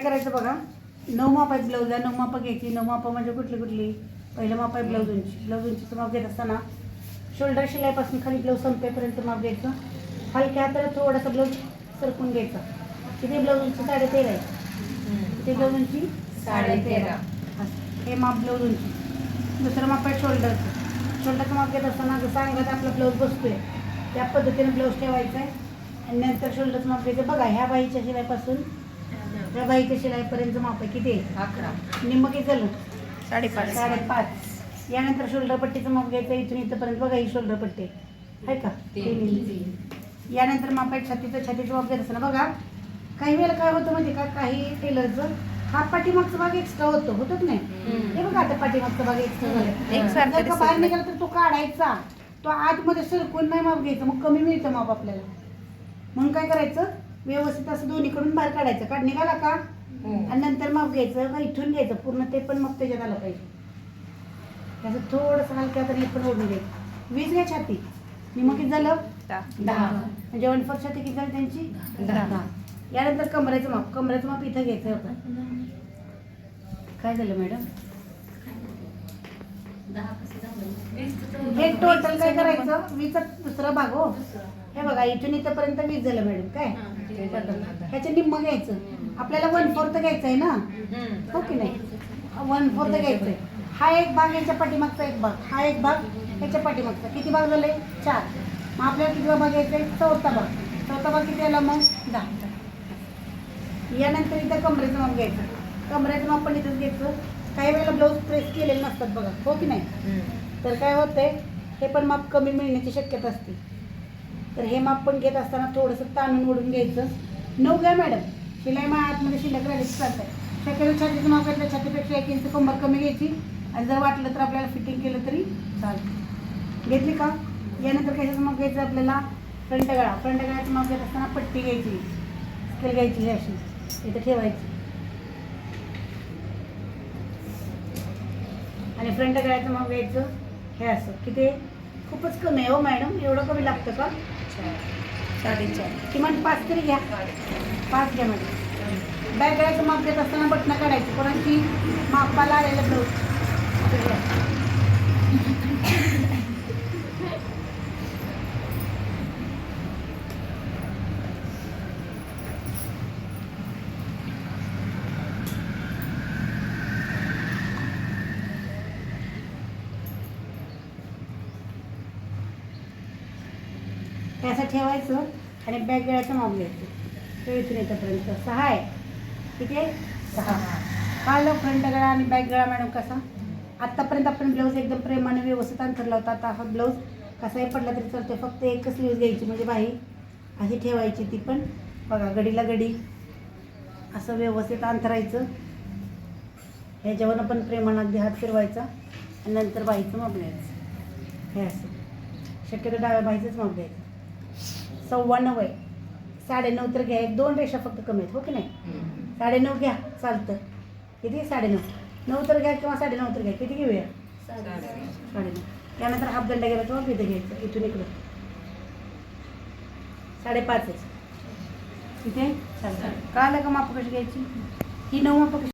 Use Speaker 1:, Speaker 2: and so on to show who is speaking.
Speaker 1: काय करायचं बघा? नऊ माप ब्लाऊज आहे नऊ मापं घ्यायची नऊ मापं म्हणजे कुठली कुठली? पहिलं माप आहे ब्लाऊज उंची. ब्लाऊज उंचीचं माप घेत असताना शोल्डर शिलाईपासून खाली ब्लाऊज संपेपर्यंत माप घ्यायचं. हलक्या तर थोडासा ब्लाऊज सरकून घ्यायचा. किती ब्लाऊज उंची? साडे तेरा आहे. किती ब्लाऊज उंची?
Speaker 2: साडेतेरा.
Speaker 1: हे माप ब्लाऊज उंची. दुसरं माप आहे शोल्डरचं शोल्डरचं माप घेत असताना जसं अंगात आपला ब्लाऊज बसतोय त्या पद्धतीने ब्लाऊज ठेवायचा आहे. आणि नंतर शोल्डरचं माप घ्यायचं. बघा ह्या बाईच्या शिलाईपासून त्या बाईच्या शिलाईपर्यंत माप आहे किती आहे?
Speaker 2: अकरा.
Speaker 1: निम्म किती झालं
Speaker 2: साडेपाच.
Speaker 1: साडेपाच. यानंतर शोल्डर पट्टीचं माप घ्यायचं इथून इथंपर्यंत बघा ही शोल्डर पट्टी आहे. का?
Speaker 2: तीन.
Speaker 1: तीन इंच. यानंतर माप आहे छातीचं छातीचं माप घेत असताना बघा. काही वेळेला काय होतं म्हणजे का? काही टेलरचं हा पाठीमागचा भाग एक्स्ट्रा होतो होतच नाही. हे बघा आता पाठीमागचा भाग एक्स्ट्रा झाला जर बाहेर
Speaker 2: नाही.
Speaker 1: निघाला तर तो काढायचा. तो आतमध्ये सरकून नाही माप घ्यायचं मग कमी मिळतं माप आपल्याला. म्हणून काय करायचं? व्यवस्थित असं दोन्हीकडून बाहेर काढायचं. काढ निघाला का?
Speaker 2: हो.
Speaker 1: आणि नंतर माप घ्यायचं का इथून घ्यायचं? पूर्ण ते पण मग त्याच्यात आलं पाहिजे. त्याचं थोडंसं हलक्या तरी पण ओढून घ्यायचं. वीस घ्या छाती. मी मग किती झालं? दहा. म्हणजे वन फोर छाती किती झाली त्यांची?
Speaker 2: दहा.
Speaker 1: यानंतर कमरेचं माप. कमरेचं माप इथं घ्यायचं होतं. काय झालं मॅडम? हे टोटल काय करायचं? वीसचा दुसरा भाग हो. हे बघा इथून इथंपर्यंत वीस झालं मॅडम काय? ह्याच्या निम्म घ्यायचं आपल्याला वन फोर्थ घ्यायचं आहे ना हो की नाही? वन फोर्थ घ्यायचं आहे हा एक भाग याच्या पाठीमागचा एक भाग. हा एक भाग याच्या पाठीमागचा. किती भाग झाले? चार. मग आपल्याला किती भाग घ्यायचा आहे चौथा भाग. चौथा भाग किती आला मग? दहा. यानंतर इथं कमरेचं माप घ्यायचं. कमरेचं माप पण इथंच घ्यायचं. काही वेळेला ब्लाऊज प्रेस केलेले नसतात बघा हो की नाही? तर काय होतंय हे पण माप कमी मिळण्याची शक्यता असते. तर हे माप पण घेत असताना थोडंसं ताणून ओढून घ्यायचं. नऊ घ्या मॅडम शिलाई मा आतमध्ये शिल्लक राहिली चालतंय. शक्यतो छातीचं माप घेतलं छातीपेक्षा एक इंच कंबर कमी घ्यायची. आणि जर वाटलं तर आपल्याला फिटिंग केलं तरी चालतं घेतली का? यानंतर कशाचं माप घ्यायचं आपल्याला? फ्रंट गळा. फ्रंट गळ्याचं माप घेत असताना पट्टी घ्यायची. स्केल घ्यायची अशी. इथं ठेवायची. आणि फ्रंट गळ्याचं माप घ्यायचं हे असं. किती खूपच कमी आहे हो मॅडम. एवढं कमी लागतं का?
Speaker 2: साडेचार.
Speaker 1: किमान पाच तरी घ्या. पाच घ्या मॅडम. बॅग गळ्याचं माप घेत असताना बटणं काढायची. कोणाची मापाला आलेलं ब्लाऊज हे असं ठेवायचं आणि बॅग गळ्याचं माप घ्यायचं. तो इथून येतोपर्यंत. सहा आहे. किती आहे? सहा. कळलं फ्रंट गळा आणि बॅक गळा मॅडम कसा? आत्तापर्यंत आपण ब्लाऊज एकदम प्रेमाने व्यवस्थित अंतरला होता. आता हा ब्लाऊज कसाही पडला तरी चालतो फक्त एकच यूज घ्यायची म्हणजे बाही अशी ठेवायची ती पण. बघा गडीला गडी असं व्यवस्थित अंतरायचं ह्याच्यावरनं पण प्रेमानं अगदी हात फिरवायचा. आणि नंतर बाईचं माप घ्यायचं. हे असं. शक्यतो डाव्या बाईचंच माप घ्यायचं. सव्वा नऊ आहे साडेनऊ तर घ्या एक दोन रेषा फक्त कमी आहेत हो की नाही? साडेनऊ घ्या चालतं. किती? साडेनऊ. नऊ तर घ्या किंवा साडेनऊ तर घ्या किती घेऊया? साडेनऊ. त्यानंतर हाफ दंडा गेला किंवा इथं घ्यायचं इथून इकडं. साडेपाच आहे. किती आहे चालतं. कळालं का माप कशी घ्यायची? ही नऊ माप